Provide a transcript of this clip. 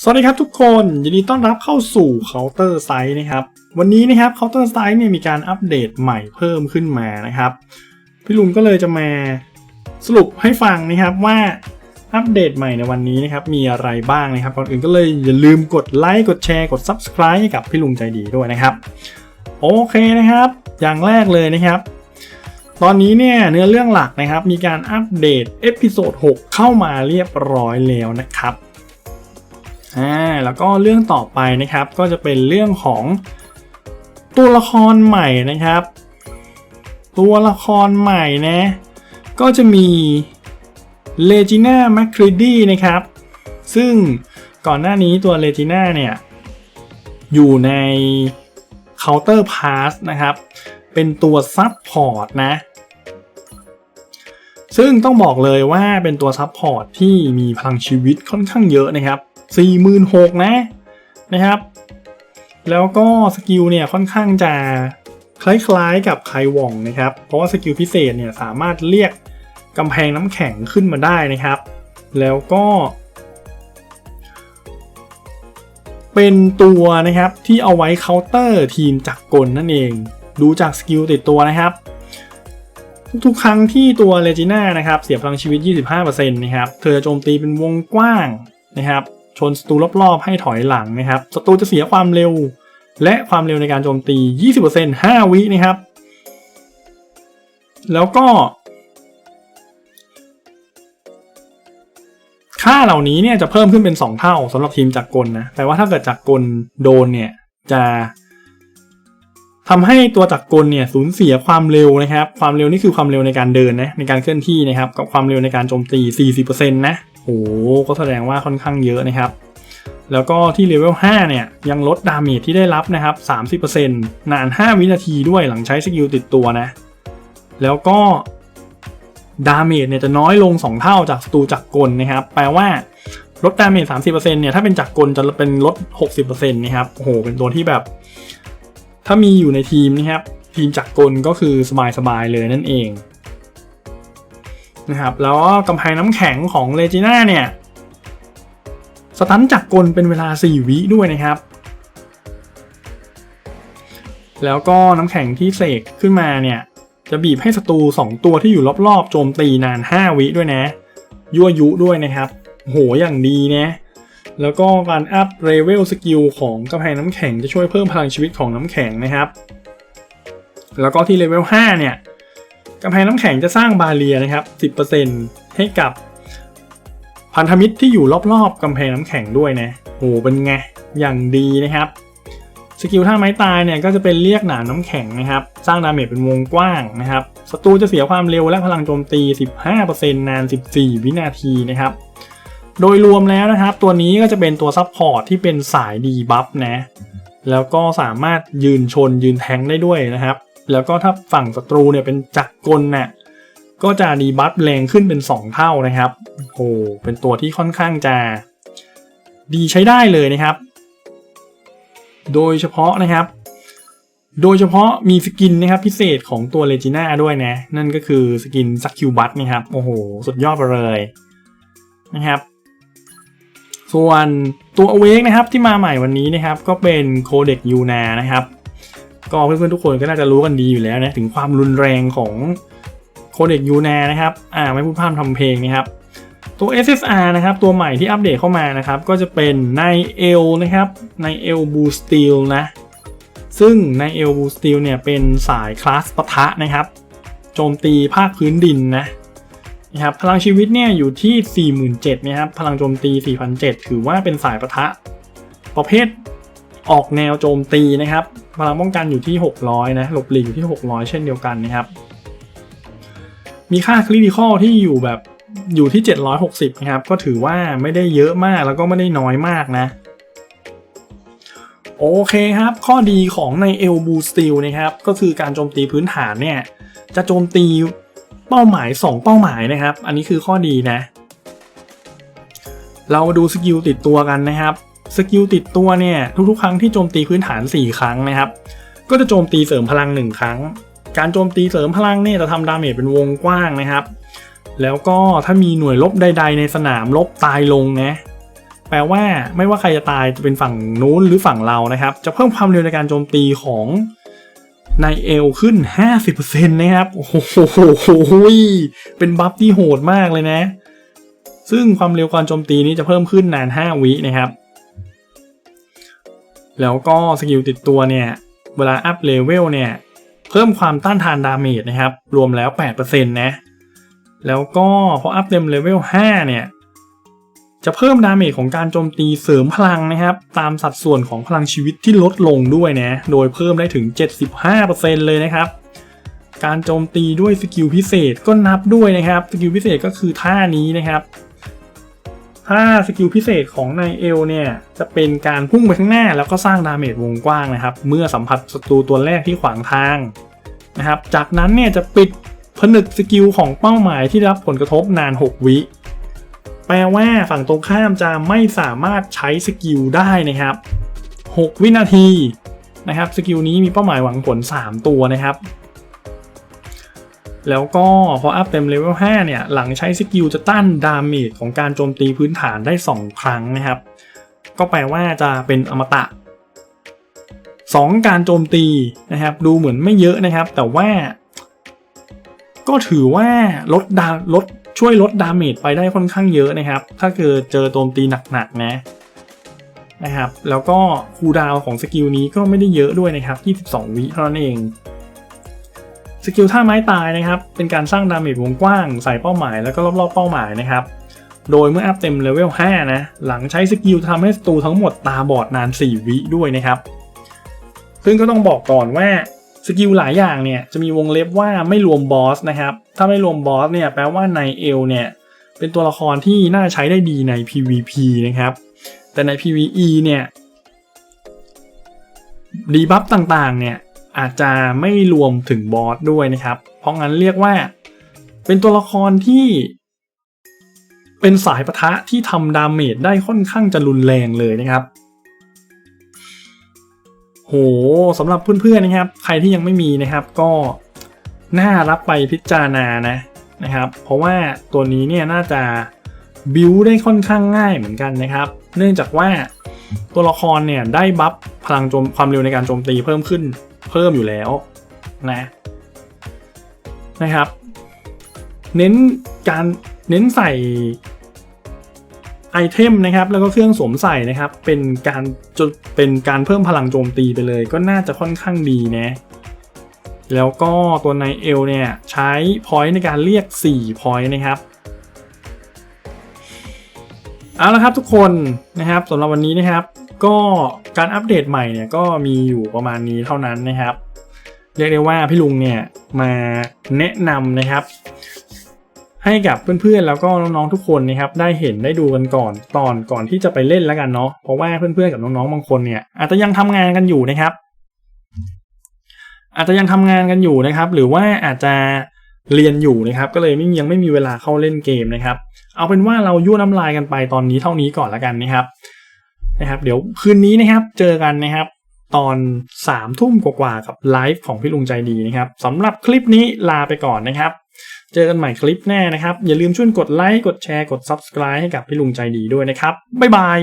สวัสดีครับทุกคนยินดีต้อนรับเข้าสู่ Counter Strike นะครับ วันนี้นะครับ Counter Strike เนี่ยมีการอัปเดตใหม่เพิ่มขึ้นมานะครับ พี่ลุงก็เลยจะมาสรุปให้ฟังนะครับว่าอัปเดตใหม่ในวันนี้นะครับมีอะไรบ้างนะครับก่อนอื่นก็เลยอย่าลืมกดไลค์กดแชร์กด Subscribe ให้กับพี่ลุงใจดีด้วยนะครับ โอเคนะครับ อย่างแรกเลยนะครับ ตอนนี้เนี่ยเนื้อเรื่องหลักนะครับมีการอัปเดตเอพิโซด6เข้ามาเรียบร้อยแล้วนะครับ อ่าแล้วก็เรื่องต่อไปนะครับก็จะเป็นเรื่องของตัวละครใหม่นะครับ ตัวละครใหม่นะ ก็จะมีเลจิน่าแมคครีดีนะครับ ซึ่งก่อนหน้านี้ตัวเลจิน่าเนี่ย อยู่ใน Counter Pass นะครับ เป็นตัวซับพอร์ตนะ ซึ่งต้องบอกเลยว่าเป็นตัวซับพอร์ตที่มีพลังชีวิตค่อนข้างเยอะนะครับ 46,000นะนะครับ แล้วก็สกิลเนี่ยค่อนข้างจะคล้ายๆกับไควองนะครับ เพราะว่าสกิลพิเศษเนี่ยสามารถเรียกกำแพงน้ำแข็งขึ้นมาได้นะครับ แล้วก็ เป็นตัวนะครับที่เอาไว้เคาน์เตอร์ทีมจักรกลนั่นเอง ดูจากสกิลติดตัวนะครับ ทุกๆครั้งที่ตัวเลจิน่านะครับ เสียพลังชีวิต 25%นะครับ เธอจะโจมตีเป็นวงกว้างนะครับ ชนศัตรูรอบๆให้ถอยหลังนะครับศัตรูจะเสียความเร็ว และความเร็วในการโจมตี 20% 5 วินะครับ แล้วก็ ค่าเหล่านี้เนี่ยจะเพิ่มขึ้นเป็น 2 เท่าสำหรับทีมจักกลนะแปลว่าถ้าเกิดจักกลโดนเนี่ยจะทำให้ตัวจักรกลเนี่ยสูญเสียความเร็วนะครับ ความเร็วนี่คือความเร็วในการเดินนะในการเคลื่อนที่นะครับ กับความเร็วในการโจมตี 40%นะ โอ้ก็แสดงว่าค่อนข้างเยอะนะครับ แล้วก็ที่เลเวล5เนี่ย ยังลดดาเมจที่ได้รับนะครับ 30%นาน 5 วินาทีด้วยหลังใช้สกิลติดตัวนะ แล้วก็ดาเมจเนี่ยจะน้อยลง 2 เท่าจากศัตรูจักรกลนะครับ แปลว่าลดดาเมจ30%เนี่ย ถ้าเป็นจักรกลจะเป็นลด 60%นะครับ โอ้โห เป็นตัวที่แบบ ถ้ามีอยู่ในทีมนะครับ ทีมจักรกลก็คือสบายๆเลยนั่นเอง นะครับ แล้วก็กำแพงน้ำแข็งของเลจิน่าเนี่ย สตันจักกลเป็นเวลา 4 วิด้วยนะครับ แล้วก็น้ำแข็งที่เสกขึ้นมาเนี่ย จะบีบให้ศัตรู 2 ตัวที่อยู่รอบๆ โจมตีนาน 5 วิด้วยนะ ยั่วยุด้วยนะครับ โหอย่างดีนะแล้วก็การอัพเลเวลสกิลของกำแพงน้ำแข็งจะช่วยเพิ่มพลังชีวิตของน้ำแข็งนะครับ แล้วก็ที่เลเวล5เนี่ย กำแพงน้ำแข็งจะสร้างบาเรียนะครับ 10%ให้กับพันธมิตรที่อยู่รอบๆกำแพงน้ำแข็งด้วยนะโหเป็นไง อย่างดีนะครับ สกิลท่าไม้ตายเนี่ยก็จะเป็นเรียกหนามน้ำแข็งนะครับ สร้างดาเมจเป็นวงกว้างนะครับ ศัตรูจะเสียความเร็วและพลังโจมตี 15%นาน 14 วินาทีนะครับ โดยรวมแล้วนะครับ ตัวนี้ก็จะเป็นตัวซับพอร์ตที่เป็นสายดีบัฟนะ แล้วก็สามารถยืนชนยืนแทงได้ด้วยนะครับ แล้วก็ถ้าฝั่งศัตรูเนี่ยเป็นจักรกลเนี่ยก็จะดีบัฟแรงขึ้นเป็น 2 เท่านะครับโอ้เป็นตัวที่ค่อนข้างจะดีใช้ได้เลยนะครับ โดยเฉพาะนะครับ โดยเฉพาะมีสกินนะครับพิเศษของตัวเลจิน่าด้วยนะ นั่นก็คือสกินซักคิวบัตนะครับ โอ้โห สุดยอดไปเลยนะครับ ส่วนตัวอเวกนะครับที่มาใหม่วันนี้นะครับ ก็เป็นโคเด็กยูนานะครับ ก็เพื่อนๆทุกคนก็น่าจะรู้กันดีอยู่แล้วนะถึงความรุนแรงของโคเด็กยูนานะครับอ่าไม่พูดพร่ำทำเพลงนะครับตัว SSR นะครับตัวใหม่ที่อัปเดตเข้ามานะครับก็จะเป็นในเอลนะครับในเอลบูสติลนะซึ่งในเอลบูสติลเนี่ยเป็นสายคลาสปะทะนะครับโจมตีภาคพื้นดินนะนะครับพลังชีวิตเนี่ยอยู่ที่ 47,000นะครับพลังโจมตี 4,700 ถือว่าเป็นสายปะทะ ประเภทออกแนวโจมตีนะครับ พลังป้องกันอยู่ที่ 600 นะหลบหลีกอยู่ที่ 600 เช่นเดียวกันนะครับ มีค่าคริติคอลที่อยู่แบบอยู่ที่ 760 นะครับ ก็ถือว่าไม่ได้เยอะมากแล้วก็ไม่ได้น้อยมากนะ โอเคครับ ข้อดีของในเอลบูสติลนะครับ ก็คือการโจมตีพื้นฐานเนี่ย จะโจมตีเป้าหมาย 2 เป้าหมายนะครับ อันนี้คือข้อดีนะ เรามาดูสกิลติดตัวกันนะครับ สกิลติดตัวเนี่ยทุกๆครั้งที่โจมตีพื้นฐาน 4 ครั้งนะครับ ก็จะโจมตีเสริมพลัง 1 ครั้ง การโจมตีเสริมพลังเนี่ยจะทำดาเมจเป็นวงกว้างนะครับ แล้วก็ถ้ามีหน่วยลบใด ๆ ในสนามลบตายลงนะแปลว่าไม่ว่าใครจะตายจะเป็นฝั่งนู้นหรือฝั่งเรานะครับ จะเพิ่มความเร็วในการโจมตีของนายเอลขึ้น 50%นะครับ โอ้โห เป็นบัฟที่โหดมากเลยนะ ซึ่งความเร็วการโจมตีนี้จะเพิ่มขึ้นนาน 5 วินะครับ แล้วก็สกิลติดตัวเนี่ยเวลาอัพเลเวลเนี่ยเพิ่มความต้านทานดาเมจนะครับ รวมแล้ว 8%นะแล้วก็พออัพเต็มเลเวล5เนี่ยจะเพิ่มดาเมจของการโจมตีเสริมพลังนะครับ ตามสัดส่วนของพลังชีวิตที่ลดลงด้วยนะ โดยเพิ่มได้ถึง 75%เลยนะครับ การโจมตีด้วยสกิลพิเศษก็นับด้วยนะครับ สกิลพิเศษก็คือท่านี้นะครับ ถ้าสกิลพิเศษของนายเอลเนี่ย จะเป็นการพุ่งไปข้างหน้าแล้วก็สร้างดาเมจวงกว้างนะครับ เมื่อสัมผัสศัตรูตัวแรกที่ขวางทางนะครับ จากนั้นเนี่ยจะปิดผนึกสกิลของเป้าหมายที่รับผลกระทบนาน 6 วิแปลว่าฝั่งตรงข้ามจะไม่สามารถใช้สกิลได้นะครับ 6 วินาทีนะครับสกิลนี้มีเป้าหมายหวังผล 3 ตัวนะครับ แล้วก็พออัพเต็มเลเวล5เนี่ย หลังใช้สกิลจะต้านดาเมจของการโจมตีพื้นฐานได้ 2 ครั้งนะครับ ก็แปลว่าจะเป็นอมตะ 2 การโจมตีนะครับ ดูเหมือนไม่เยอะนะครับ แต่ว่า ก็ถือว่าลดดาลดช่วยลดดาเมจไปได้ค่อนข้างเยอะนะครับ ถ้าเกิดเจอโจมตีหนักๆนะนะครับ แล้วก็คูดาวของสกิลนี้ก็ไม่ได้เยอะด้วยนะครับ 22 วิเท่านั้นเอง สกิลท่าไม้ตายนะครับ เป็นการสร้างดาเมจวงกว้างใส่เป้าหมายแล้วก็รอบๆเป้าหมายนะครับ โดยเมื่ออัพเต็มเลเวล 5 นะ หลังใช้สกิลทำให้ศัตรูทั้งหมดตาบอดนาน 4 วิด้วยนะครับ ซึ่งก็ต้องบอกก่อนว่าสกิลหลายอย่างเนี่ยจะมีวงเล็บว่าไม่รวมบอสนะครับ ถ้าไม่รวมบอสเนี่ยแปลว่าในเอลเนี่ยเป็นตัวละครที่น่าใช้ได้ดีใน PVP นะครับ แต่ใน PVE เนี่ยดีบัฟต่างๆเนี่ย อาจจะไม่รวมถึงบอสด้วยนะครับ เพราะงั้นเรียกว่า เป็นตัวละครที่เป็นสายปะทะที่ทำดาเมจได้ค่อนข้างจะรุนแรงเลยนะครับ โหสำหรับเพื่อนๆนะครับ ใครที่ยังไม่มีนะครับก็น่ารับไปพิจารณานะนะครับ เพราะว่าตัวนี้เนี่ยน่าจะบิวได้ค่อนข้างง่ายเหมือนกันนะครับ เนื่องจากว่าตัวละครเนี่ยได้บัฟพลังโจมความเร็วในการโจมตีเพิ่มขึ้น เพิ่มอยู่แล้วนะนะครับ เน้นการเน้นใส่ไอเทมนะครับแล้วก็เครื่องสวมใส่นะครับ เป็นการจเป็นการเพิ่มพลังโจมตีไปเลย ก็น่าจะค่อนข้างดีนะแล้วก็ตัวในเอลเนี่ยใช้พอยต์ในการเรียก4พอยต์นะครับเอาละครับทุกคนนะครับสำหรับวันนี้นะครับ ก็การอัปเดตใหม่เนี่ยก็มีอยู่ประมาณนี้เท่านั้นนะครับ เรียกได้ว่าพี่ลุงเนี่ยมาแนะนำนะครับ ให้กับเพื่อนๆแล้วก็น้องๆทุกคนนะครับ ได้เห็นได้ดูกันก่อนตอนก่อนที่จะไปเล่นแล้วกันเนาะเพราะว่าเพื่อนๆกับน้องๆบางคนเนี่ยอาจจะยังทำงานกันอยู่นะครับ อาจจะยังทำงานกันอยู่นะครับ หรือว่าอาจจะเรียนอยู่นะครับ ก็เลยไม่ยังไม่มีเวลาเข้าเล่นเกมนะครับ เอาเป็นว่าเรายั่วน้ำลายกันไปตอนนี้เท่านี้ก่อนแล้วกันนะครับ นะครับ เดี๋ยวคืนนี้นะครับเจอกันนะครับ ตอนสามทุ่มกว่าๆกับไลฟ์ของพี่ลุงใจดีนะครับสำหรับคลิปนี้ลาไปก่อนนะครับ เจอกันใหม่คลิปแน่นะครับ อย่าลืมช่วยกดไลค์กดแชร์กด Subscribe ให้กับพี่ลุงใจดีด้วยนะครับบ๊ายบาย